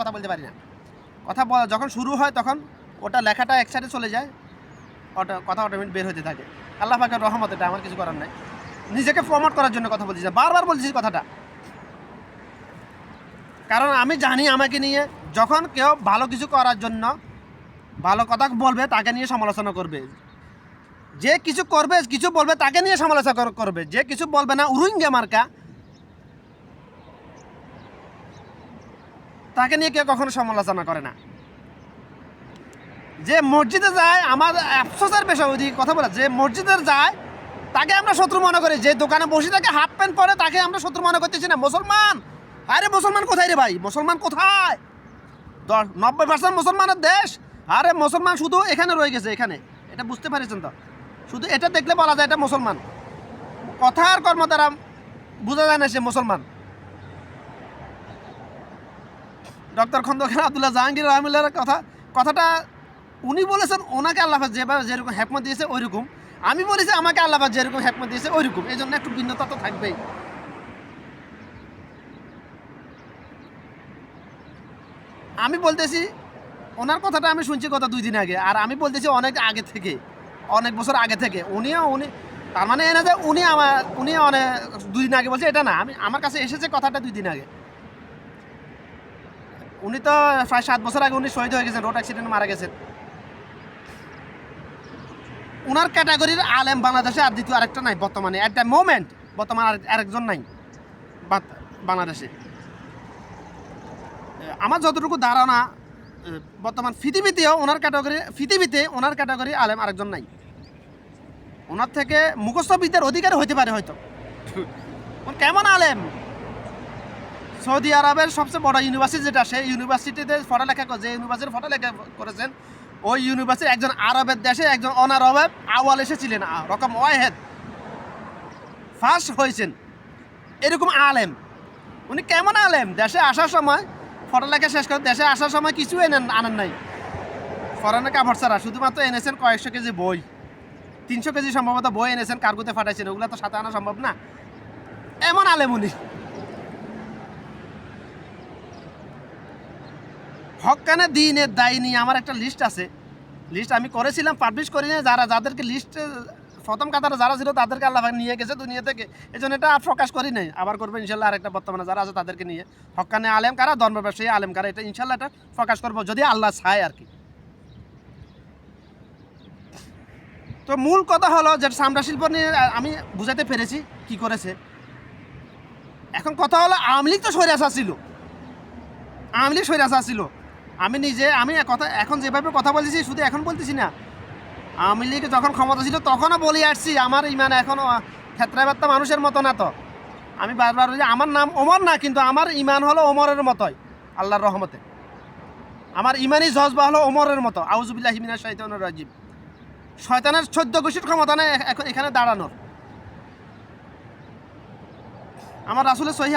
কথা বলতে পারি না। কথা যখন শুরু হয় তখন ওটা লেখাটা এক সাইডে চলে যায় ওটা কথা অটোমেটিক বের হতে থাকে। আল্লাহ পাকের রহমত, এটা আমার কিছু করার নাই। নিজেকে প্রমোট করার জন্য কথা বলছি বারবার বলছি কথাটা। কারণ আমি জানি আমাকে নিয়ে যখন কেউ ভালো কিছু করার জন্য ভালো কথা বলবে, তাকে নিয়ে সমালোচনা করবে। যে কিছু করবে, কিছু বলবে, তাকে নিয়ে সমালোচনা করবে। যে কিছু বলবে না উরুইঙ্গে মার্কা তাকে নিয়ে কেউ কখনো সমালোচনা করে না। যে মসজিদে যায়, আমার আফসোসের ওইদিকে কথা বলে, যে মসজিদে যায়, তাকে আমরা শত্রু মনে করি। যে দোকানে বসে থাকে, হাফ প্যান্ট পরে, তাকে আমরা শত্রু মনে করতেছি না। মুসলমান? আরে মুসলমান কোথায় রে ভাই? মুসলমান কোথায়? দশ, নব্বই পার্সেন্ট মুসলমানের দেশ। আরে মুসলমান শুধু এখানে রয়ে গেছে, এখানে। এটা বুঝতে পারছেন তো? শুধু এটা দেখলে বলা যায় এটা মুসলমান। কথা আর কর্ম দ্বারা বোঝা যায় না সে মুসলমান। ডক্টর খন্দকার আবদুল্লাহ জাহাঙ্গীর রহমুল্লার কথা। কথাটা উনি বলেছেন, ওনাকে আল্লাহ যেভাবে যেরকম হ্যাকমত দিয়েছে ওইরকম। আমি বলেছি, আমাকে আল্লাহ যেরকম হ্যাকমত দিয়েছে ওইরকম। এই জন্য একটু ভিন্নতা তো থাকবেই। আমি বলতেছি, ওনার কথাটা আমি শুনছি কথা দুই দিন আগে। আর আমি বলতেছি অনেক আগে থেকে, অনেক বছর আগে থেকে। উনিও, উনি, তার মানে এনে যে উনি আমার, উনি অনেক দুই দিন আগে বলছে, এটা না। আমি আমার কাছে এসেছে কথাটা দুই দিন আগে। উনি তো প্রায় সাত বছর আগে উনি শহীদ হয়ে গেছেন রোড অ্যাক্সিডেন্ট মারা গেছেন। ওনার ক্যাটাগরির আলেম বাংলাদেশে আর দ্বিতীয় আরেকটা নাই বর্তমানে অ্যাট দ্য মোমেন্ট বর্তমানে আরেক- আরেকজন নাই বাংলাদেশে। আমার যতটুকু ধারণা বর্তমান পৃথিবীতেও ওনার ক্যাটাগরি পৃথিবীতে ওনার ক্যাটাগরি আলেম আরেকজন নাই। ওনার থেকে মুখস্থবিদ্যার অধিকারী হইতে পারে হয়তো। কেমন আলেম? সৌদি আরবের সবচেয়ে বড় ইউনিভার্সিটি যেটা, সেই ইউনিভার্সিটিতে পড়ালেখা যে ইউনিভার্সিটির পড়ালেখা করেছেন, ওই ইউনিভার্সিটি একজন আরবের দেশে একজন অনারবের আওয়াল এসেছিলেন রকম ওয়াহেদ। ফার্স্ট হয়েছেন। এরকম আলেম। উনি কেমন আলেম? দেশে আসার সময়, পড়ালেখা শেষ করে দেশে আসার সময় কিছু এনেন আনেন নাই। ফরেনে কাপড় ছাড়া, শুধুমাত্র এনেছেন কয়েকশো কেজি বই। তিনশো কেজি সম্ভবত বই এনেছেন, কার্গোতে ফাটাইছেন ওগুলো তো সাথে আনা সম্ভব না। এমন আলেম উনি। হকানে দিনের দায়ী নিয়ে আমার একটা লিস্ট আছে। লিস্ট আমি করেছিলাম পাবলিশ করি যারা যাদেরকে লিস্ট প্রথম কাতারে যারা ছিল তাদেরকে আল্লাহ নিয়ে গেছে দুনিয়া থেকে। এই জন্য এটা আর প্রকাশ করি নাই। আবার করব ইনশাল্লাহ আরেকটা বর্তমানে যারা আছে তাদেরকে নিয়ে। হকানে আলেম কারা? ধর্ম ব্যবসায়ী আলেম কারা? এটা ইনশাল্লাহ এটা প্রকাশ করব, যদি আল্লাহ চায় আর কি। তো মূল কথা হলো যে চামড়া শিল্প নিয়ে আমি বুঝাতে পেরেছি কি করেছে। এখন কথা হলো, আওয়ামী লীগ তো সৈরাসা ছিল। আওয়ামী লীগ সরে আসা ছিল। আমি নিজে আমি কথা এখন যেভাবে কথা বলতেছি শুধু এখন বলতেছি না। আওয়ামী লীগ যখন ক্ষমতা ছিল তখনও বলে আসছি আমার ইমান এখনও ক্ষেত্রাবার্তা মানুষের মতো না তো। আমি বারবার বলি, আমার নাম ওমর না কিন্তু আমার ইমান হলো ওমরের মতোই আল্লাহর রহমতে। আমার ইমানই জজবা হলো ওমরের মতো আউজুবিল্লাহ হিমিনা শৈতানুর রাজিব শয়তানের চোদ্দ গোষ্ঠীর ক্ষমতা নেই এখন এখানে দাঁড়ানোর। আমার রাসুলের সহি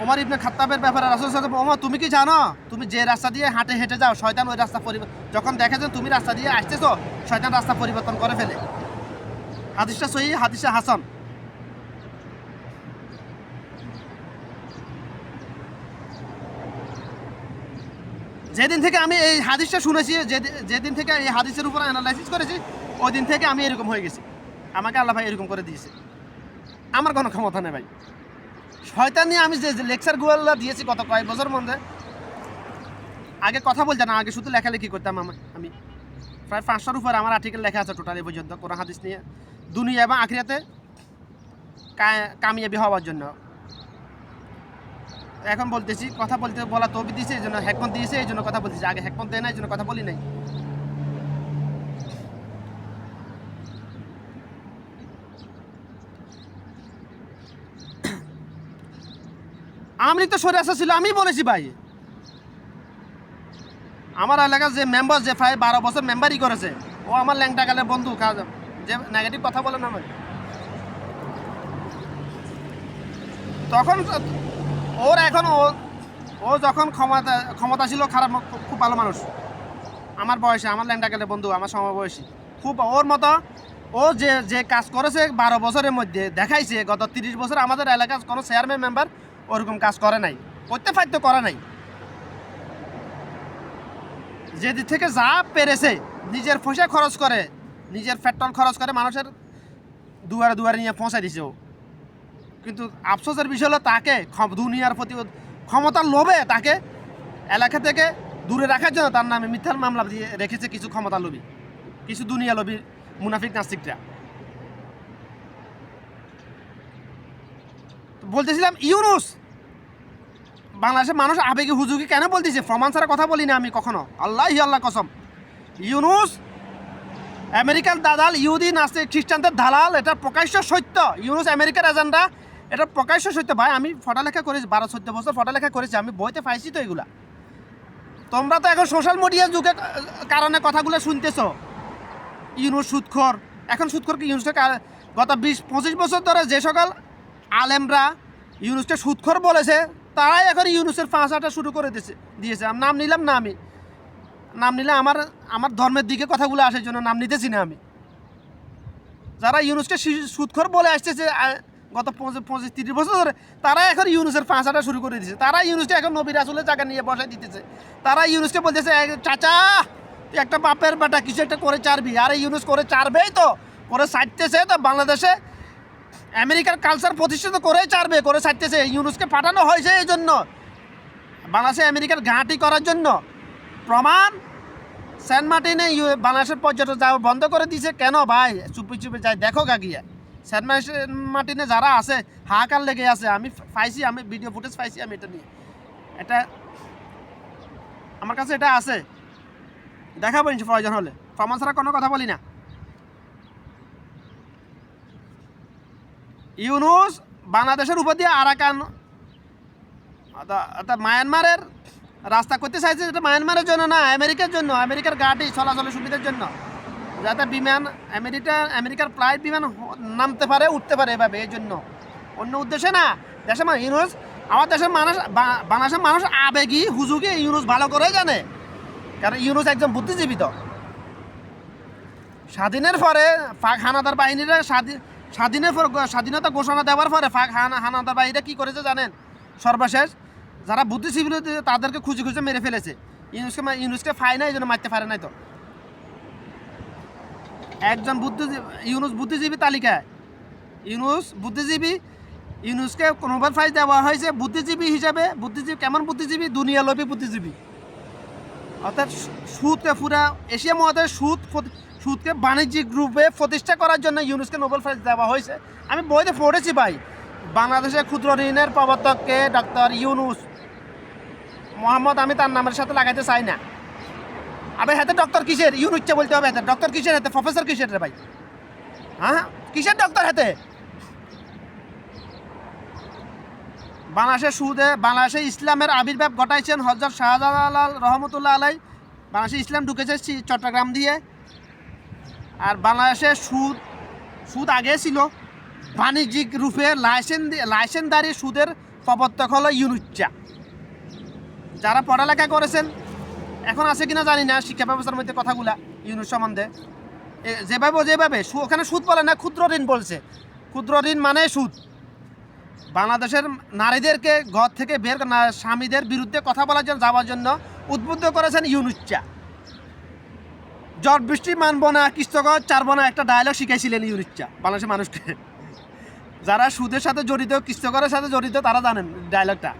ওমর ইবনে খাত্তাবের ব্যাপারে রাসুল সাহেব ওমর, তুমি কি জানো? তুমি যে রাস্তা দিয়ে হাঁটে হেঁটে যাও, শয়তান ওই রাস্তা পরিবর্তন যখন দেখে যে তুমি রাস্তা দিয়ে আসতেছো, শয়তান রাস্তা পরিবর্তন করে ফেলে। হাদিসটা সহি, হাদিসটা হাসান। যেদিন থেকে আমি এই হাদিসটা শুনেছি, যেদি- যেদিন থেকে এই হাদিসের উপর অ্যানালাইসিস করেছি ওই দিন থেকে আমি এরকম হয়ে গেছি। আমাকে আল্লাহ ভাই এরকম করে দিয়েছে। আমার কোনো ক্ষমতা নেই ভাই। শয়তান, আমি যে লেকচার লেকচারগুলো দিয়েছি গত কয়েক বছর মধ্যে, আগে কথা বলতাম না, আগে শুধু লেখালেখি করতাম আমি আমি। প্রায় পাঁচশোর উপর আমার আর্টিকেল লেখা আছে টোটাল এই পর্যন্ত, কোরআন, হাদিস নিয়ে। দুনিয়া এবং আখিরাতে কামিয়াবি হওয়ার জন্য। এখন বলতেছি, কথা বলতে বলা তবি দিয়েছে, এই জন্য হ্যাকমত দিয়েছে, এই জন্য কথা বলতেছি। আগে হ্যাকমত দেয় না, এই জন্য কথা বলি নাই। আমি তো সরে আসা ছিল আমি বলেছি ভাই। আমার এলাকার যে মেম্বার যে প্রায় বারো বছর মেম্বারই করেছে, ও আমার ল্যাংটা গালের বন্ধু যে নেগেটিভ কথা বলে না আমার তখন ওর এখন ও ও যখন ক্ষমতা ক্ষমতা ছিল, খারাপ খুব- ভালো মানুষ। আমার বয়সে, আমার ল্যাংটা গেলে বন্ধু, আমার সমবয়সী। খুব ওর মতো, ও যে যে কাজ করেছে বারো বছরের মধ্যে, দেখাইছে, গত তিরিশ বছর আমাদের এলাকার কোনো চেয়ারম্যান মেম্বার ওরকম কাজ করে নাই। করতে ফাইতে করে নাই। যেদিক থেকে যা পেরেছে, নিজের পয়সা খরচ করে, নিজের পেট্রোল খরচ করে মানুষের দুয়ারে দুয়ারে নিয়ে পৌঁছাই দিছে কিন্তু আফসোসের বিষয় হলো তাকে দুনিয়ার প্রতি ক্ষমতার লোভে তাকে এলাকা থেকে দূরে রাখার জন্য তার নামে মিথ্যার মামলা দিয়ে রেখেছে কিছু ক্ষমতা লোভী, কিছু দুনিয়া লোভী মুনাফিক নাস্তিকরা। বলতেছিলাম ইউনুস বাংলাদেশের মানুষ আবেগে হুজুকি কেন বলতেছে? প্রমাণ ছাড়া কথা বলি না আমি কখনো। আল্লাহ আল্লাহ কসম। ইউনুস, আমেরিকার দালাল, ইহুদি, নাস্তিক, খ্রিস্টানদের দালাল, এটা প্রকাশ্য সত্য। ইউনুস, আমেরিকার এজেন্ডা, এটা প্রকাশ্য সত্য। ভাই, আমি ফটালেখা করেছি, বারো, চোদ্দ বছর ফটালেখা করেছি, আমি বইতে পাইছি তো এগুলা। তোমরা তো এখন সোশ্যাল মিডিয়ার যুগে কারণে কথাগুলো শুনতেছো। ইউনুস সুৎখর। এখন সুৎখর কি? ইউনুসকে গত বিশ, পঁচিশ বছর ধরে যে সকল আলেমরা ইউনুসকে সুৎখর বলেছে তারাই এখন ইউনুসের ফাঁসাটা শুরু করে দিয়েছে দিয়েছে। আমি নাম নিলাম না আমি। নাম নিলে আমার আমার ধর্মের দিকে কথাগুলো আসার জন্য নাম নিতেছি না আমি। যারা ইউনুসকে সুৎখর বলে আসতেছে গত পঁচিশ পঁচিশ, তিরিশ বছর ধরে তারা এখন ইউনুসের ফাঁসাটা শুরু করে দিয়েছে তারা ইউনুসকে এখন নবীর আসলে জায়গা নিয়ে বসাই দিতেছে। তারা ইউনুসকে বলতেছে চাচা একটা বাপের বেটা, কিছু একটা করে চারবি। আরে ইউনুস করে চারবেই তো, করে ছাড়তেছে তো বাংলাদেশে। আমেরিকার কালচার প্রতিষ্ঠিত করেই চারবে করে ছাড়তেছে। ইউনুসকে পাঠানো হয়েছে এই জন্য। বাংলাদেশে আমেরিকার ঘাঁটি করার জন্য। প্রমাণ, সেন্ট মার্টিনে বাংলাদেশের পর্যটক যাওয়া বন্ধ করে দিয়েছে। কেন ভাই? চুপি চুপি যাই, দেখো গাগিয়া সেন্ট মার্টিন- যারা আছে হাহাকার লেগে আছে? আমি পাইছি, আমি ভিডিও ফুটেজ পাইছি আমি এটা নিয়ে। এটা আমার কাছে এটা আছে। দেখাবো প্রয়োজন হলে। প্রমাণ ছাড়া কোনো কথা বলি না। ইউনুস বাংলাদেশের উপর দিয়ে আরাকান মায়ানমারের রাস্তা করতে চাইছে যেটা মায়ানমারের জন্য না, আমেরিকার জন্য, আমেরিকার গাড়ি চলাচলের সুবিধার জন্য। যাতে বিমান, আমেরিকা, আমেরিকার ফ্লাইট বিমান নামতে পারে, উঠতে পারে এভাবে, এই জন্য। অন্য উদ্দেশ্যে না, দেশের ইউনুস, আমার দেশের মানুষ বাংলাদেশের মানুষ আবেগী হুজুকি ইউনুস ভালো করে জানে। কারণ ইউনুস একজন বুদ্ধিজীবী তো। স্বাধীনের পরে হানাদার বাহিনীরা স্বাধীন স্বাধীনের পর স্বাধীনতা ঘোষণা দেওয়ার পরে হানা হানাদার বাহিনীরা কী করেছে জানেন? সর্বশেষ যারা বুদ্ধিজীবী তাদেরকে খুঁজে খুঁজে মেরে ফেলেছে। ইউনুসকে ইউনুসকে ফাই না এই জন্য মারতে পারে নাই তো। একজন বুদ্ধিজীবী ইউনুস বুদ্ধিজীবী তালিকায়। ইউনুস বুদ্ধিজীবী, ইউনুসকে নোবেল প্রাইজ দেওয়া হয়েছে বুদ্ধিজীবী হিসাবে। বুদ্ধিজীবী কেমন বুদ্ধিজীবী? দুনিয়া লোভী বুদ্ধিজীবী। অর্থাৎ সুদকে পুরা এশিয়া মহাদেশ সুদ সুদকে বাণিজ্যিক রূপে প্রতিষ্ঠা করার জন্য ইউনুসকে নোবেল প্রাইজ দেওয়া হয়েছে। আমি বইতে পড়েছি ভাই বাংলাদেশের ক্ষুদ্র ঋণের প্রবর্তককে ডক্টর ইউনুস। মোহাম্মদ, আমি তার নামের সাথে লাগাইতে চাই না। আবে, হাতে ডক্টর কিসের? ইউনুসকে বলতে হবে হাতে। ডক্টর কিসের হাতে? প্রফেসর কিসের রে ভাই? হ্যাঁ কিসের ডক্টর হাতে? বাংলাদেশের সুদে, বাংলাদেশে ইসলামের আবির্ভাব ঘটাইছেন হজরত শাহজালাল রহমতুল্লাহ আলাই। বাংলাদেশে ইসলাম ঢুকেছে চট্টগ্রাম দিয়ে। আর বাংলাদেশে সুদ সুদ আগে ছিল। বাণিজ্যিক রূপে লাইসেন্স লাইসেন্সদারি সুদের প্রবর্তক হলো ইউনুচ্চা। যারা পড়ালেখা করেছেন, এখন আছে কিনা জানি না, শিক্ষা ব্যবস্থার মধ্যে কথাগুলা ইউনুস সম্বন্ধে। যেভাবে যেভাবে ওখানে সুদ বলে না, ক্ষুদ্র ঋণ বলছে। ক্ষুদ্র ঋণ মানে সুদ। বাংলাদেশের নারীদেরকে ঘর থেকে বের স্বামীদের বিরুদ্ধে কথা বলার জন্য, যাওয়ার জন্য উদ্বুদ্ধ করেছেন ইউনুচ্চা। জট বৃষ্টি মানব না কৃষ্ণগর চারবো না একটা ডায়লগ শিখাইছিলেন ইউনুচ্চা বাংলাদেশের মানুষকে। যারা সুদের সাথে জড়িত কৃষ্ণগরের সাথে জড়িত, তারা জানেন ডায়লগটা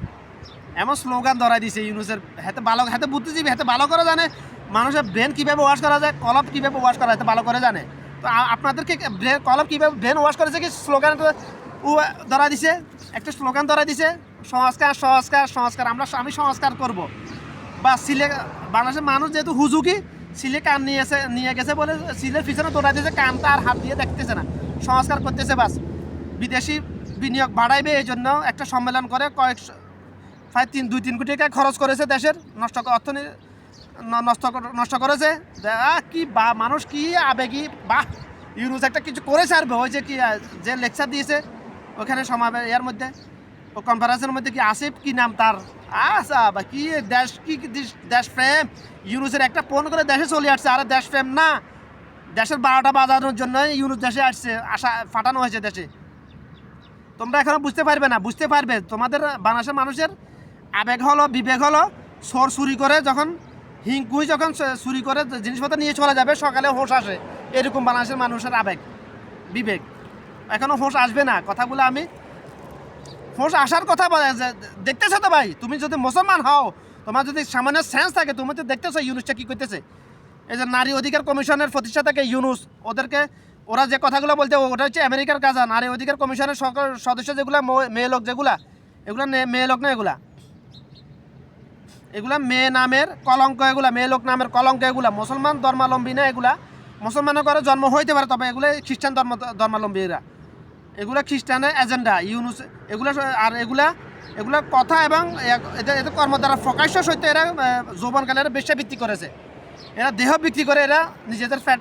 এমন স্লোগান ধরাই দিছে ইউনুসের, হাতে ভালো, হাতে বুদ্ধিজীবী, হাতে ভালো করে জানে, মানুষের ব্রেন কীভাবে ওয়াশ করা যায়, কলপ কীভাবে ওয়াশ করা হাতে ভালো করে জানে। তো আপনাদেরকে ব্রেন কলপ কীভাবে ব্রেন ওয়াশ করেছে কি স্লোগান ধরা দিছে, একটা স্লোগান ধরা দিছে, সংস্কার সংস্কার সংস্কার, আমরা, আমি সংস্কার করব। বা সিলে, বাংলাদেশের মানুষ যেহেতু হুজুকি সিলে কান নিয়েছে নিয়ে গেছে বলে সিলের পিছনে দৌড়া দিয়েছে কানটা আর হাত দিয়ে দেখতেছে না। সংস্কার করতেছে বাস। বিদেশি বিনিয়োগ বাড়াইবে এই জন্য একটা সম্মেলন করে কয়েক প্রায় তিন দুই তিন কোটি টাকা খরচ করেছে দেশের। নষ্ট অর্থনীতি নষ্ট নষ্ট করেছে। কি বা মানুষ কি আবেগী? বা ইউনুস একটা কিছু করেছে আর ওই যে কি যে লেকচার দিয়েছে, ওখানে সমাবেশ এর মধ্যে। ও কনফারেন্সের মধ্যে কি আসিফ কি নাম তার? আচ্ছা বা কি দেশ, কি দেশ- প্রেম? ইউনুসের একটা ফোন করে দেশে চলে আসছে, আর দেশ প্রেম না। দেশের বারোটা বাজানোর জন্য ইউনুস দেশে আসছে, আসা, ফাটানো হয়েছে দেশে। তোমরা এখনও বুঝতে পারবে না, বুঝতে পারবে। তোমাদের বাংলাদেশের মানুষের আবেগ হলো, বিবেক হলো সর চুরি করে যখন, হিংকুই যখন চুরি করে জিনিসপত্র নিয়ে চলে যাবে, সকালে হোশ আসে। এরকম বাংলাদেশের মানুষের আবেগ, বিবেক। এখনও হোশ আসবে না। কথাগুলো আমি হোশ আসার কথা দেখতেছো তো ভাই, তুমি যদি মুসলমান হও, তোমার যদি সামান্য সেন্স থাকে, তুমি তো দেখতেছো ইউনুসটা কি করতেছে। এই যে নারী অধিকার কমিশনের প্রতিষ্ঠাতাকে ইউনুস, ওদেরকে, ওরা যে কথাগুলো বলতে, ওটা হচ্ছে আমেরিকার কাজা নারী অধিকার কমিশনের সদস্য যেগুলা মেয়ে লোক যেগুলা, এগুলা মেয়ে লোক না এগুলা? এগুলা মেয়ে নামের কলঙ্ক এগুলা, মেয়ে লোক নামের কলঙ্ক এগুলা, মুসলমান ধর্মাবলম্বী না এগুলা? মুসলমানের ঘরে জন্ম হইতে পারে তবে এগুলো খ্রিস্টান ধর্ম ধর্মাবলম্বী এরা এগুলা খ্রিস্টানের এজেন্ডা ইউনুস, এগুলা আর এগুলা এগুলা কথা এবং এদের কর্ম দ্বারা প্রকাশ্য সত্য এরা যৌবনকালে এরা বেশ্যা ভিত্তি করেছে। এরা দেহ বিক্রি করে এরা নিজেদের ফ্যাট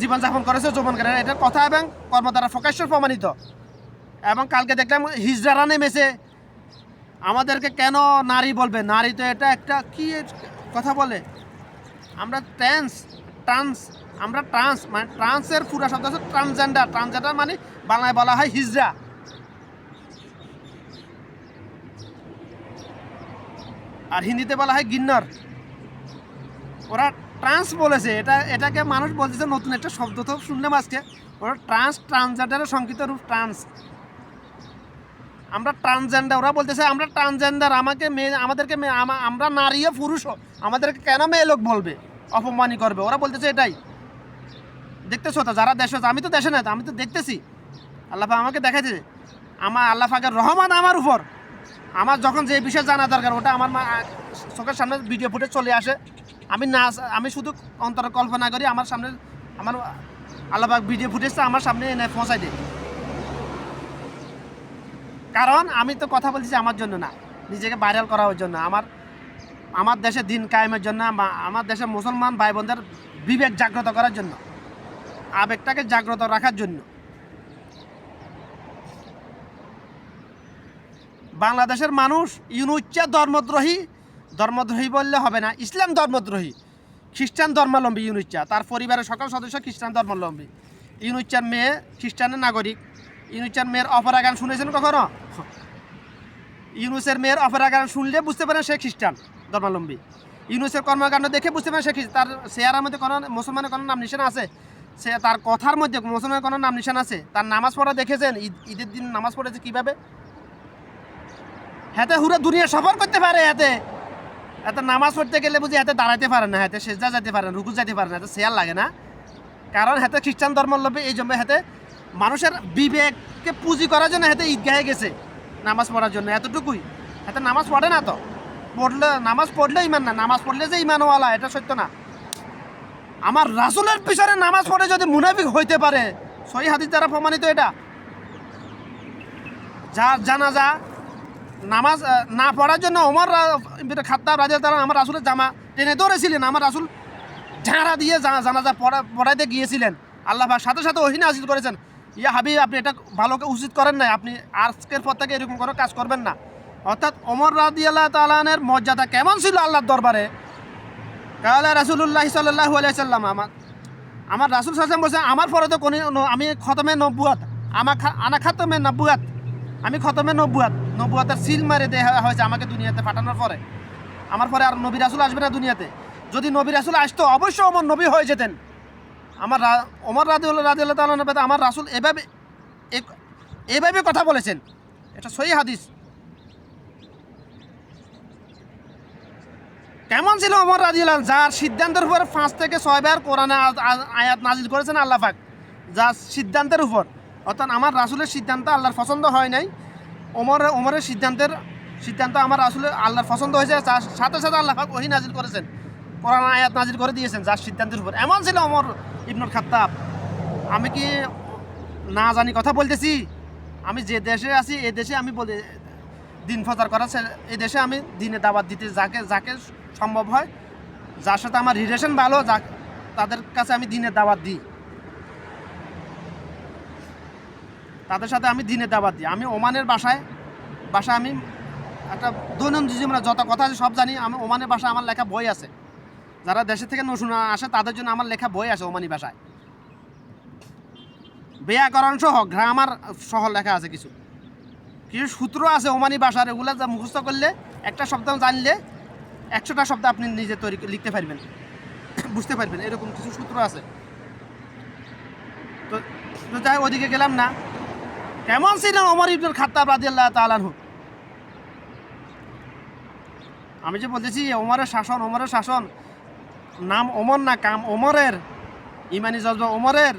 জীবনযাপন করেছে যৌবনকালে। এটা কথা এবং কর্ম দ্বারা প্রকাশ্য প্রমাণিত। এবং কালকে দেখলাম হিজড়ারা নেমেছে। আমাদেরকে কেন নারী বলবে? নারী তো এটা একটা, কি কথা বলে? আমরা ট্রান্স ট্রান্স আমরা ট্রান্স মানে ট্রান্সের পুরা শব্দ হচ্ছে ট্রান্সজেন্ডার। ট্রান্সজেন্ডার মানে বাংলায় বলা হয় হিজড়া। আর হিন্দিতে বলা হয় গিন্নর। ওরা ট্রান্স বলেছে, এটা, এটাকে মানুষ বলতেছে নতুন একটা শব্দ তো শুনলাম আজকে। ওরা ট্রান্স ট্রান্সজেন্ডারের সংক্ষিপ্ত রূপ ট্রান্স। আমরা ট্রান্সজেন্ডার, ওরা বলতেছে আমরা ট্রান্সজেন্ডার, আমাকে মেয়ে, আমাদেরকে আমরা নারীও পুরুষও আমাদেরকে কেন মেয়ে লোক বলবে? অপমানি করবে। ওরা বলতেছে এটাই। দেখতেছো তো, যারা দেশে আমি তো দেশে নাই আমি তো দেখতেছি। আল্লাহ আমাকে দেখাইছে আমার আল্লাহ পাকের রহমান আমার উপর। আমার যখন যে বিষয় জানা দরকার, ওটা আমার মা চোখের সামনে ভিডিও ফুটে চলে আসে। আমি না, আমি শুধু অন্তরে কল্পনা করি, আমার সামনে, আমার আল্লাহ ভিডিও ফুটেজটা আমার সামনে এনে পৌঁছাই দিই কারণ আমি তো কথা বলছি আমার জন্য না, নিজেকে ভাইরাল করার জন্য। আমার আমার দেশে দিন কায়েমের জন্য আমা- আমার দেশে মুসলমান ভাই বোনদের বিবেক জাগ্রত করার জন্য। আবেগটাকে জাগ্রত রাখার জন্য। বাংলাদেশের মানুষ ইউনুচ্চা ধর্মদ্রোহী ধর্মদ্রোহী বললে হবে না, ইসলাম ধর্মদ্রোহী, খ্রিস্টান ধর্মাবলম্বী ইউনুচ্চা, তার পরিবারের সকল সদস্য খ্রিস্টান ধর্মাবলম্বী। ইউনুচ্চার মেয়ে খ্রিস্টানের নাগরিক, ইউনুচ্চার মেয়ের অপরা গান শুনেছেন কখনো? ইউনুসের মেয়ের অপরা গান শুনলে বুঝতে পারেন সে খ্রিস্টান ধর্মাবলম্বী। ইউনুসের কর্মকাণ্ড দেখে বুঝতে পারেন সে তার চেহারার মধ্যে কোনো মুসলমানের কোনো নাম নিশান আছে? সে তার কথার মধ্যে মুসলমানের কোনো নাম নিশান আছে? তার নামাজ পড়া দেখেছেন? ঈদ, ঈদের দিন নামাজ পড়েছে কীভাবে? হাতে হুরে দুনিয়া সফর করতে পারে হাতে। এত নামাজ পড়তে গেলে বুঝি হাতে দাঁড়াতে পারে না, হাতে সেজা যেতে পারে না, রুকু যেতে পারে না এত শেয়ার লাগে না। কারণ হাতে খ্রিস্টান ধর্মাবলম্বী এই জন্য হাতে মানুষের বিবেককে পুঁজি করার জন্য হাতে ঈদগাহে গেছে নামাজ পড়ার জন্য, এতটুকুই। হাতে নামাজ পড়ে না তো? পড়লে, নামাজ পড়লে ইমান না, নামাজ পড়লে যে ইমানওয়ালা এটা সত্য না। আমার রাসুলের পিছনে নামাজ পড়ে যদি মুনাফিক হইতে পারে, সহি হাদিস দ্বারা প্রমাণিত এটা। যা জানাজা, নামাজ না পড়ার জন্য ওমর খাত্তাব রাজা তারা আমার রাসুলের জামা টেনে ধরেছিলেন। আমার রাসুল ঝাড়া দিয়ে জা- জানাজা পড়া পড়াইতে গিয়েছিলেন। আল্লাহ সাথে সাথে ওহিনে আজিজ করেছেন। ইয়া হাবিব, আপনি এটা ভালো উচিত করেন নাই। আপনি আজকের পর থেকে এরকম কোনো কাজ করবেন না। অর্থাৎ ওমর রাদি আল্লাহ তালানের মর্যাদা কেমন ছিল আল্লাহর দরবারে? কালা রাসুল্লাহ সাল্লাহ আলাইসাল্লাম আমার আমার রাসুল সাল্লাম বলছে, আমার পরে তো কোনো আমি খতমে নব্বুয়াত আমার আনা খাতমে নব্বুয়াত আমি খতমে নব্বুয়াত নব্বুয়াতের সিল মারে দেওয়া হয়েছে আমাকে দুনিয়াতে পাঠানোর পরে। আমার পরে আর নবী রাসুল আসবে না দুনিয়াতে। যদি নবী রাসুল আসতো, অবশ্যই আমার নবী হয়ে যেতেন। আমার রা- ওমর রাদিউল্লাহ রাদিউল্লাহ তাআলা নবী আমার রাসুল এভাবে এভাবে কথা বলেছেন। এটা সহি হাদিস। কেমন ছিল ওমর রাদিউল্লাহ যার সিদ্ধান্তের উপর পাঁচ থেকে ছয়বার কোরআনে আ- আ- আয়াত নাজিল করেছেন আল্লাহ পাক। যার সিদ্ধান্তের উপর। অর্থাৎ আমার রাসুলের সিদ্ধান্ত আল্লাহর পছন্দ হয় নাই। ওমর, ওমরের সিদ্ধান্তের, সিদ্ধান্ত আমার আসলে আল্লাহর পছন্দ হয়েছে। তার সাথে সাথে আল্লাহ পাক ওহি নাজিল করেছেন। কোরআন আয়াত নাজিল করে দিয়েছেন যার সিদ্ধান্তের উপর। এমন ছিল অমর ইবনুল খাত্তাব। আমি কি না জানি কথা বলতেছি? আমি যে দেশে আছি, এ দেশে আমি বলে দিন প্রচার করা এই দেশে আমি দিনে দাবাত দিতে যাকে যাকে সম্ভব হয়। যার সাথে আমার রিলেশন ভালো, যা তাদের কাছে আমি দিনের দাওয়াত দিই। তাদের সাথে আমি দিনের দাওয়াত দিই। আমি ওমানের বাসায় বাসা আমি একটা দৈনন্দিন জীবনে যত কথা আছে সব জানি। আমি ওমানের বাসায় আমার লেখা বই আছে। যারা দেশে থেকে নতুন আসে, তাদের জন্য আমার লেখা বই আছে ওমানি ভাষায়। ব্যাকরণ সহ গ্রামার সহ লেখা আছে কিছু। কিছু সূত্র আছে ওমানি ভাষার, এগুলো যা মুখস্থ করলে, একটা শব্দ জানলে একশোটা শব্দ আপনি নিজে তৈরি লিখতে পারবেন। বুঝতে পারবেন, এরকম কিছু সূত্র আছে। তো যাই ওদিকে গেলাম না। কেমন ছিলেন ওমর ইবনুল খাত্তাব রাদিয়াল্লাহু তাআলা আনহু? আমি যে বলতেছি, ওমরের শাসন ওমরের শাসন, নাম ওমর না কাম ওমরের? ইমানি জজবা ওমরের?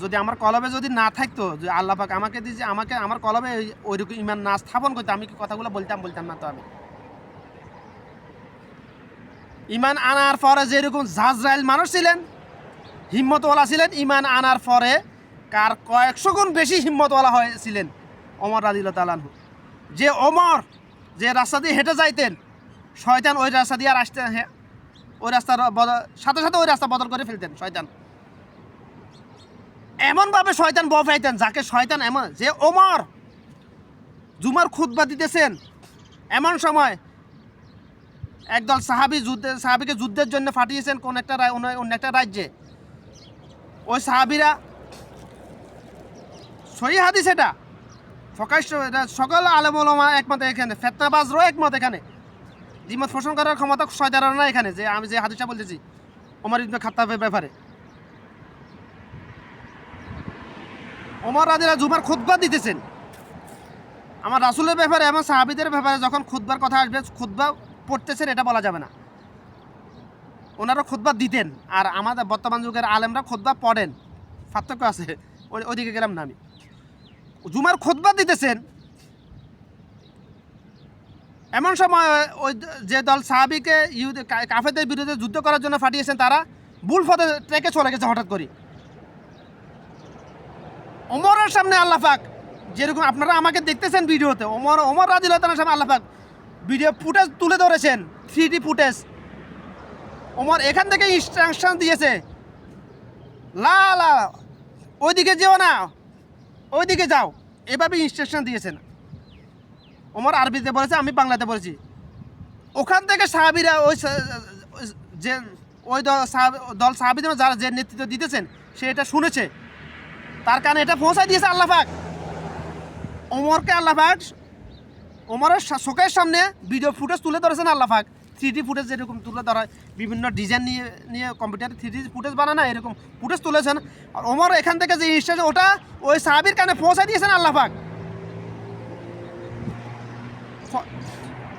যদি আমার কলবে যদি না থাকতো, যে আল্লাহ পাক আমাকে দিয়ে আমাকে, আমার কলবে ওই- ওইরকম ইমান না স্থাপন করতো, আমি কি কথাগুলো বলতাম বলতাম না তো আমি। ইমান আনার পরে যেরকম জাজরাইল মানুষ ছিলেন, হিম্মতওয়ালা ছিলেন, ইমান আনার পরে কার কয়েকশো গুণ বেশি হিম্মতওয়ালা হয়েছিলেন অমর রাদিল তালানহু যে অমর যে রাস্তা দিয়ে হেঁটে যাইতেন, শয়তান ওই রাস্তা দিয়ে আর ওই রাস্তার সাথে সাথে ওই রাস্তা বদল করে ফেলতেন শয়তান। এমনভাবে শয়তান বফাইতেন যাকে শয়তান এমন যে ওমর জুমার খুতবা দিতেছেন, এমন সময় একদল সাহাবি যুদ্ধে, সাহাবিকে যুদ্ধের জন্য ফাটিয়েছেন কোন একটা অন্য একটা রাজ্যে। ওই সাহাবিরা সহি হাদিস এটা। এটা সকল আলমা একমত এখানে ফেতনাবাজরও একমত এখানে। দ্বিমত পোষণ করার ক্ষমতা শয়তানের না এখানে, যে আমি যে হাদিসটা বলতেছি, ওমর ইবনে খাত্তাবের ব্যাপারে। ওমর রাদিরা জুমার খুতবা দিতেছেন। আমার রাসুলের ব্যাপারে এবং সাহাবিদের ব্যাপারে যখন খুতবার কথা আসবে, খুতবা পড়তেছেন, এটা বলা যাবে না। ওনারা খুতবা দিতেন, আর আমাদের বর্তমান যুগের আলেমরা খুতবা পড়েন। পার্থক্য আছে, ওই- ওইদিকে গেলাম না আমি। জুমার খুতবা দিতেছেন। এমন সময় ওই যে দল সাহাবিকে ইহুদি, কা- কাফেরদের বিরুদ্ধে যুদ্ধ করার জন্য ফাটিয়েছেন তারা, ভুল পথে ট্রেকে চলে গেছে হঠাৎ করে ওমরের সামনে আল্লাপাক যেরকম আপনারা আমাকে দেখতেছেন ভিডিওতে, ওমর ওমর রাজিল সামনে আল্লাপাক ভিডিও ফুটেজ তুলে ধরেছেন থ্রি ফুটেজ। ওমর এখান থেকে ইনস্ট্রাকশন দিয়েছে। লা লা ওইদিকে যেও না, ওইদিকে যাও। এভাবে ইনস্ট্রাকশন দিয়েছেন। ওমর আরবিতে বলেছে, আমি বাংলাতে বলেছি। ওখান থেকে সাহাবিরা ওই যে, ওই দল দল সাহাবিদের যারা যে নেতৃত্ব দিতেছেন, সে এটা শুনেছে। তার কারণে এটা পৌঁছায় দিয়েছে আল্লাহাক ওমরকে আল্লাহাক ওমরের চোখের সামনে ভিডিও ফুটেজ তুলে ধরেছেন আল্লাহাক থ্রি ডি ফুটেজ যেরকম তুলে ধরা বিভিন্ন ডিজাইন নিয়ে নিয়ে কম্পিউটারে থ্রি ডি ফুটেজ বানানো এরকম ফুটেজ তুলেছেন। আর ওমর এখান থেকে যে ইনস্টাজ ওটা, ওই সাহাবির কানে পৌঁছায় দিয়েছেন আল্লাহাক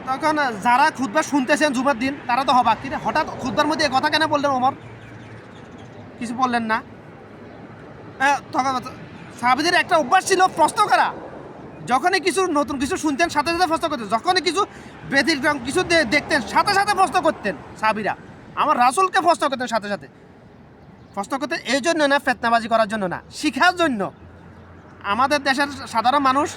তখন যারা খুদবা শুনতেছেন জুমার দিন, তারা তো হবাক। কিন্তু হঠাৎ খুদবার মধ্যে কথা কেন বললেন ওমর? কিছু বললেন না। তখন সাহাবিদের একটা অভ্যাস ছিল, প্রশ্ন করা। যখনই কিছু নতুন কিছু শুনতেন, সাথে সাথে প্রশ্ন করতেন। যখনই কিছু ব্যতিক্রম কিছু দেখতেন, সাথে সাথে প্রশ্ন করতেন সাবিরা। আমার রাসুলকে প্রশ্ন করতেন সাথে সাথে। প্রশ্ন করতেন, এই জন্য না ফেতনাবাজি করার জন্য না, শিখার জন্য? আমাদের দেশের সাধারণ মানুষ,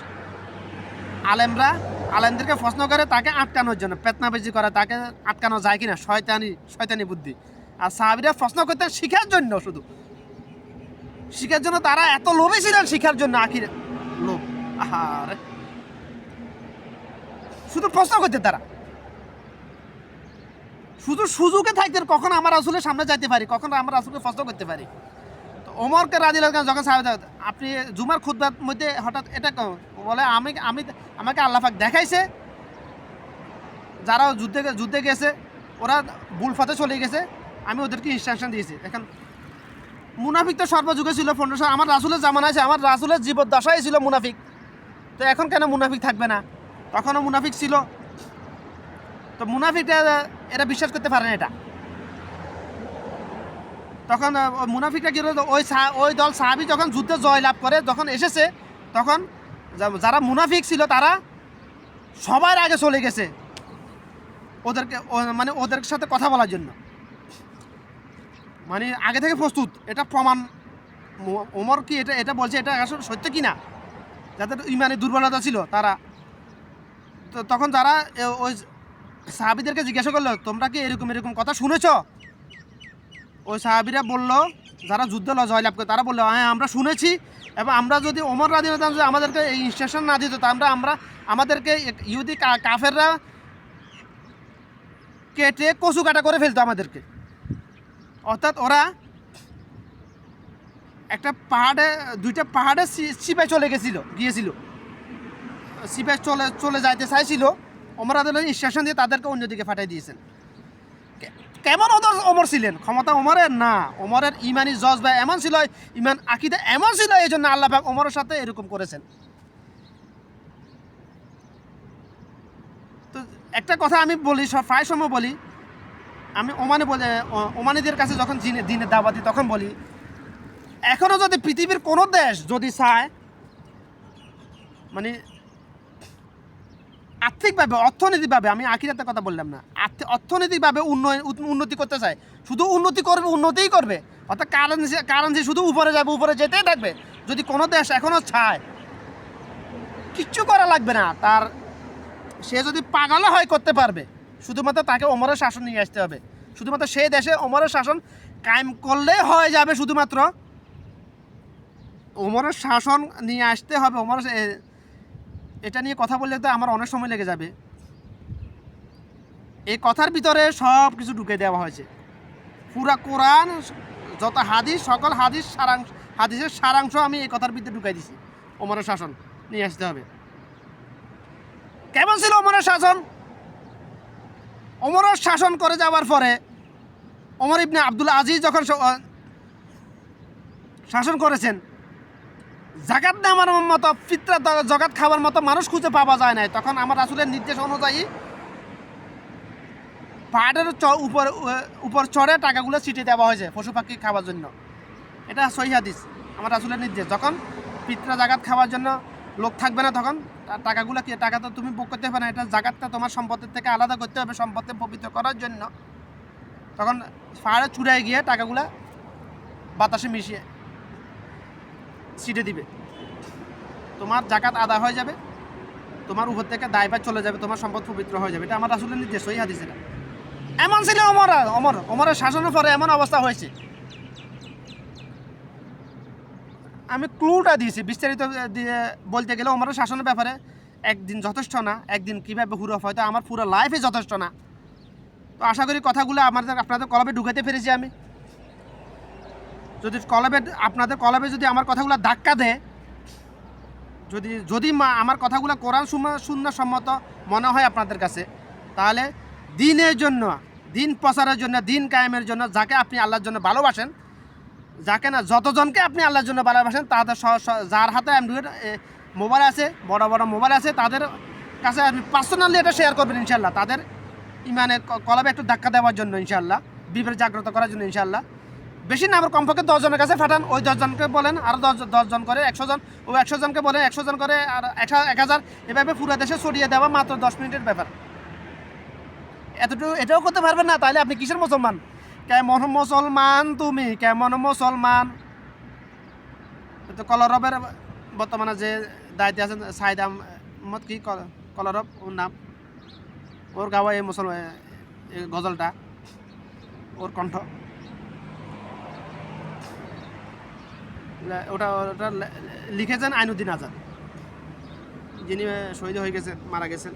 আলেমরা, আলেমদেরকে প্রশ্ন করে, তাকে আটকানোর জন্য পেতনাবাজি করে, তাকে আটকানো যায় কিনা, শয়তানি শয়তানি বুদ্ধি। আর সাহাবিরা প্রশ্ন করতেন, শিখার জন্য শুধু? শিখার জন্য তারা এত লোভী ছিলেন, শিখার জন্য আখির লোভ। আহারে। শুধু প্রশ্ন করতেন তারা শুধু সুযোগে থাকতেন কখন আমার আসলে সামনে যাইতে পারি, কখন আমরা আসলে প্রশ্ন করতে পারি? তো ওমরকে রাজি লাগা যখন সাহেব, আপনি জুমার খুদ্বার মধ্যে হঠাৎ এটা বলে, আমি আমি, আমাকে আল্লাহাক দেখাইছে যারা যুদ্ধে যুদ্ধে গেছে, ওরা ভুল পথে চলে গেছে, আমি ওদেরকে ইনস্ট্রাকশন দিয়েছি। এখন মুনাফিক তো সর্বযুগে ছিল পনেরোশো, আমার রাসুলের জামানা আছে, আমার রাসুলের জীবদ্দশাই ছিল মুনাফিক। তো এখন কেন মুনাফিক থাকবে না? তখনও মুনাফিক ছিল। তো মুনাফিকটা এরা বিশ্বাস করতে পারে না এটা। তখন মুনাফিকরা কি ওই ওই দল সাহাবি যখন যুদ্ধে জয় লাভ করে, যখন এসেছে, তখন যারা মুনাফিক ছিল, তারা সবার আগে চলে গেছে। ওদেরকে মানে ওদের সাথে কথা বলার জন্য। মানে আগে থেকে প্রস্তুত। এটা প্রমাণ। ওমর কি এটা এটা বলছে, এটা আসলে সত্য কি না? যাদের ইমানে দুর্বলতা ছিল তারা। তো তখন এ- ওই সাহাবিদেরকে জিজ্ঞাসা করল, তোমরা কি এরকম এরকম কথা শুনেছ? ওই সাহাবিরা বলল, যারা যুদ্ধ জয়লাভ করে। তারা বলল হ্যাঁ আমরা শুনেছি। এবং আমরা যদি ওমর রাজি হতাম যদি আমাদেরকে এই ইনস্ট্রাকশন না দিত আমরা আমরা আমাদেরকে ইহুদি কাফেররা কেটে কচু কাটা করে ফেলতো আমাদেরকে। অর্থাৎ ওরা একটা পাহাড়ে, দুইটা পাহাড়ে সিপাই চলে গেছিল, গিয়েছিল। সিপাই চলে চলে যাইতে চাইছিল ওমর আদলের স্টেশন দিয়ে তাদেরকে অন্যদিকে ফাটাই দিয়েছেন। কেমন ওদের অমর ছিলেন? ক্ষমতা অমরের না অমরের ইমানি জজ বা এমন ছিল, ইমান, আকিদা এমন ছিল এই জন্য আল্লাহ অমরের সাথে এরকম করেছেন। তো একটা কথা আমি বলি, সব প্রায় সময় বলি, আমি ওমানে বলে ওমানিদের কাছে যখন দিনে দিনের দাওয়া দিই, তখন বলি এখনও যদি পৃথিবীর কোনো দেশ যদি চায় মানে আর্থিকভাবে, অর্থনৈতিকভাবে, আমি আখিরাতের কথা বললাম না অর্থনৈতিকভাবে উন্নয়ন উন্নতি করতে চায়, শুধু উন্নতি করবে, উন্নতিই করবে, অর্থাৎ কারেন্সি কারেন্সি শুধু উপরে যাবে, উপরে যেতেই থাকবে যদি কোনো দেশ এখনও চায়, কিচ্ছু করা লাগবে না, তার, সে যদি পাগলও হয় করতে পারবে, শুধুমাত্র তাকে ওমরের শাসন নিয়ে আসতে হবে, শুধুমাত্র সেই দেশে ওমরের শাসন কায়েম করলেই হয়ে যাবে শুধুমাত্র ওমরের শাসন নিয়ে আসতে হবে ওমরের এ- এটা নিয়ে কথা বললে তো আমার অনেক সময় লেগে যাবে। এই কথার ভিতরে সব কিছু ঢুকে দেওয়া হয়েছে। পুরা কোরআন, যত হাদিস, সকল হাদিস সারাংশ, হাদিসের সারাংশ আমি এই কথার ভিতরে ঢুকাই দিছি, ওমরের শাসন নিয়ে আসতে হবে। কেমন ছিল ওমরের শাসন? ওমরের শাসন করে যাওয়ার পরে ওমর ইবনে আব্দুল আজিজ যখন শাসন করেছেন জাকাত নেওয়ার মতো ফিতরা জগাত খাওয়ার মতো মানুষ খুঁজে পাওয়া যায় না তখন আমার আসলের নির্দেশ অনুযায়ী পাহাড়ের উপর উপর চড়ে টাকাগুলো ছিটিয়ে দেওয়া হয়েছে পশু পাখি খাওয়ার জন্য। এটা সহি হাদিস, আমার আসলের নির্দেশ। যখন পিতরা জাগাত খাওয়ার জন্য লোক থাকবে না তখন টাকাগুলো কি, টাকা তো তুমি ভোগ করতে হবে না, এটা জাগাতটা তোমার সম্পত্তির থেকে আলাদা করতে হবে সম্পত্তি পবিত্র করার জন্য। তখন পাহাড়ে চূড়ায় গিয়ে টাকাগুলো বাতাসে মিশিয়ে ছিটে দিবে। তোমার জাকাত আদা হয়ে যাবে, তোমার উপর থেকে দায়ভার চলে যাবে, তোমার সম্পদ পবিত্র হয়ে যাবে। এটা আমার আসলে নির্দেশ, সহি হাদিস এটা। এমন ছিল অমর অমর অমরের শাসনের পরে এমন অবস্থা হয়েছে। আমি ক্লুটা দিয়েছি, বিস্তারিত দিয়ে বলতে গেলে অমরের শাসনের ব্যাপারে একদিন যথেষ্ট না, একদিন কীভাবে হুরফ হয়তো আমার পুরো লাইফে যথেষ্ট না। তো আশা করি কথাগুলো আমাদের, আপনাদের কলবে ঢুকাতে পেরেছি আমি। যদি কলবে, আপনাদের কলবে যদি আমার কথাগুলো ধাক্কা দেয়, যদি যদি আমার কথাগুলো কোরআন শূন্য সম্মত মনে হয় আপনাদের কাছে, তাহলে দিনের জন্য, দিন প্রচারের জন্য, দিন কায়েমের জন্য যাকে আপনি আল্লাহর জন্য ভালোবাসেন, যাকে না যতজনকে আপনি আল্লাহর জন্য ভালোবাসেন, তাদের যার হাতে অ্যান্ড্রয়েড মোবাইল আছে, বড় বড় মোবাইল আছে, তাদের কাছে আপনি পার্সোনালি এটা শেয়ার করবেন ইনশাল্লাহ তাদের ইমানে ক- কলবে একটু ধাক্কা দেওয়ার জন্য ইনশাল্লাহ বিবেক জাগ্রত করার জন্য ইনশাল্লাহ বেশি না আমার কমপক্ষে দশজনের কাছে পাঠান। ওই দশজনকে বলেন, আর দশ দশজন করে একশো জন ও একশো জনকে বলে একশো জন করে, আর এক হাজার। এভাবে পুরো দেশে ছড়িয়ে দেওয়া মাত্র দশ মিনিটের ব্যাপার। এতটুকু এটাও করতে পারবেন না? তাহলে আপনি কিসের মুসলমান? কেমন মুসলমান তুমি? কেমন মুসলমান? তো কলরবের বর্তমানে যে দায়িত্বে আছেন, সাইদ আহমদ কি কল- কলরব? ওর নাম? ওর গাওয়া এই মুসলমান গজলটা? ওর কণ্ঠ? ওটা ওটা লিখেছেন আইনুদ্দিন আজাদ। যিনি শহীদ হয়ে গেছেন, মারা গেছেন।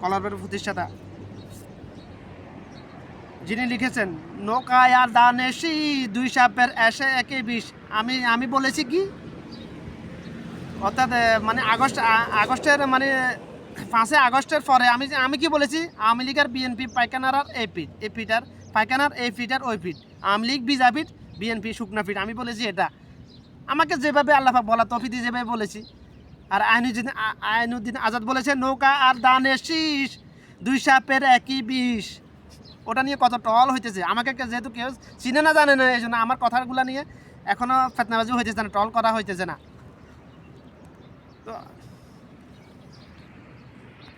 কলরবের প্রতিষ্ঠাতা। যিনি লিখেছেন, নৌকায় আর দানেশি দুই সাপের এসে একে বিষ। আমি আমি বলেছি কি? অর্থাৎ মানে আগস্ট আগস্টের মানে পাঁচই আগস্টের পরে আমি আমি কি বলেছি? আওয়ামী লীগের বিএনপি পাইকানার আর এই পিঠ এই পিঠার পাইকানার এই ফিট আর ওই ফিট আওয়ামী লীগ বিজা ফিট বিএনপি শুকনা ফিট আমি বলেছি এটা। আমাকে যেভাবে আল্লাহাক বলা তফিদি যেভাবে বলেছি। আর আইনুদ্দিন আইনুদ্দিন আজাদ বলেছে নৌকা আর দানের শীষ দুই সাপের একই বিষ। ওটা নিয়ে কত টল হইতেছে। আমাকে যেহেতু কেউ চিনে না, জানে না এই জন্য আমার কথাগুলো নিয়ে এখনও ফেতনাবাজি হইতেছে না, টল করা হইতেছে না। তো